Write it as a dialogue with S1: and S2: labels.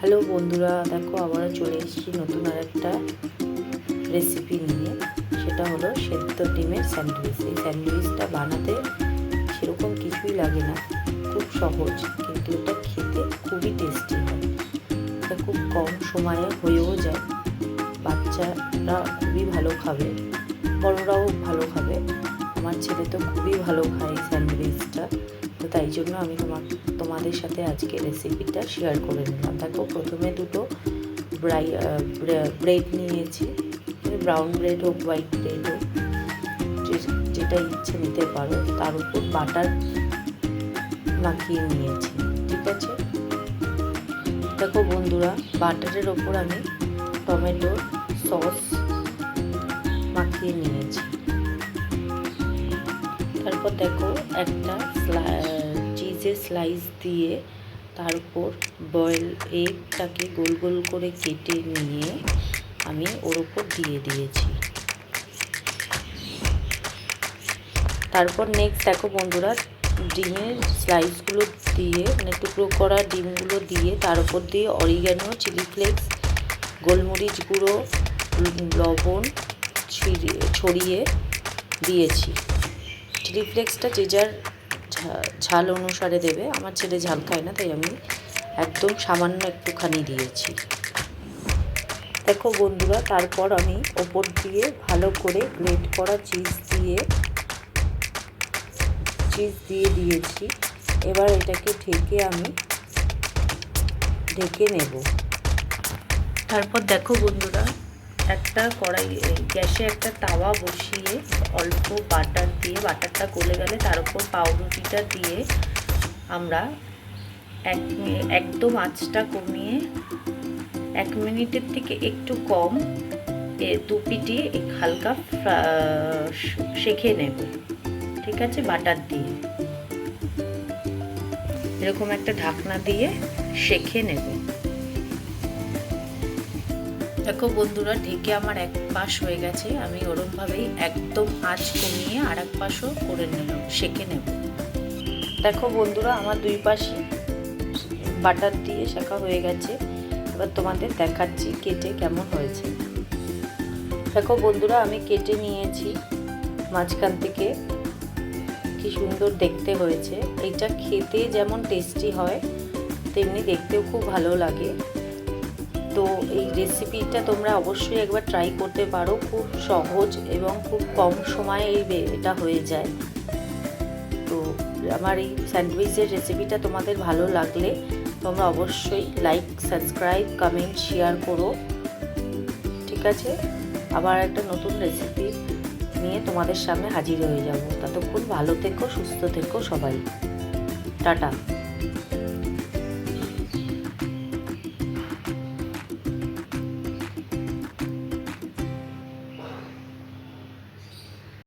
S1: Hello বন্ধুরা, দেখো আবারও চলে এসেছি নতুন আর একটা রেসিপি নিয়ে। সেটা হলো সেদ্ধ ডিমের স্যান্ডউইচ। এই স্যান্ডউইচটা বানাতে সেরকম কিছুই লাগে না, খুব সহজ, কিন্তু এটা খেতে খুবই টেস্টি হয়। খুব কম সময়ে হয়েও যায়। বাচ্চারা খুবই ভালো খাবে, বড়রাও ভালো খাবে। আমার ছেলে তো খুবই ভালো খায় তাই জন্য আমি তোমার, তোমাদের সাথে আজকে রেসিপিটা শেয়ার করে নিলাম। দেখো, প্রথমে দুটো ব্রাই ব্রেড নিয়েছি। ব্রাউন ব্রেড হোক হোয়াইট ব্রেড হোক যেটা ইচ্ছে নিতে পারো, তার উপর বাটার মাখিয়ে নিয়েছি, ঠিক আছে? দেখো বন্ধুরা বাটারের ওপর আমি টমেটো সস মাখিয়ে নিয়েছি। তারপর দেখো একটা চিজের স্লাইস দিয়ে তার উপর বয়েল এগটাকে গোল গোল করে কেটে নিয়ে আমি ওর ওপর দিয়ে দিয়েছি। তারপর নেক্সট দেখো বন্ধুরা, ডিমের স্লাইসগুলো দিয়ে মানে টুকরো করা ডিমগুলো দিয়ে তার উপর দিয়ে অরিগ্যানো চিলি ফ্লেক্স গোলমরিচ গুঁড়ো, লবণ ছিড়িয়ে দিয়েছি। চিলি ফ্লেক্সটা যে যার ঝাল অনুসারে দেবে। আমার ছেলে ঝাল খায় না, তাই আমি একদম সামান্য একটুখানি দিয়েছি। দেখো বন্ধুরা, তারপর আমি ওপর দিয়ে ভালো করে গ্রেট করা চিজ দিয়ে চিজ দিয়ে দিয়েছি। এবার এটাকে ঢেকে আমি ঢেকে নেব। তারপর দেখো বন্ধুরা একটা কড়াই গ্যাসে একটা তাওয়া বসিয়ে অল্প বাটার দিয়ে, বাটারটা গলে গেলে তার উপর পাউরুটিটা দিয়ে আমরা এক একদম আঁচটা কমিয়ে এক মিনিটের থেকে একটু কম এ দু পিটি এক- হালকা সেঁকে নেব। ঠিক আছে? বাটার দিয়ে। এরকম একটা ঢাকনা দিয়ে সেঁকে নেব। দেখো বন্ধুরা, ঢেকে আমার এক পাশ হয়ে গেছে। আমি ওরমভাবেই একদম আঁচ কমিয়ে আর এক পাশও করে নিলাম, সেঁকে নেব। দেখো বন্ধুরা, আমার দুই পাশে বাটার দিয়ে শেখা হয়ে গেছে। এবার তোমাদের দেখাচ্ছি কেটে কেমন হয়েছে। দেখো বন্ধুরা, আমি কেটে নিয়েছি। মাঝখান থেকে কি সুন্দর দেখতে হয়েছে। এটা খেতে যেমন টেস্টি হয়, তেমনি দেখতেও খুব ভালো লাগে। তো এই রেসিপিটা তোমরা অবশ্যই একবার ট্রাই করতে পারো। খুব সহজ এবং খুব কম সময়ে এই এটা হয়ে যায়। তো আমার এই স্যান্ডউইচের রেসিপিটা তোমাদের ভালো লাগলে তোমরা অবশ্যই লাইক সাবস্ক্রাইব কমেন্ট শেয়ার করো। ঠিক আছে? আবার একটা নতুন রেসিপি নিয়ে তোমাদের সামনে হাজির হয়ে যাব। ততক্ষণ ভালো থেকো, সুস্থ থেকো সবাই। টাটা।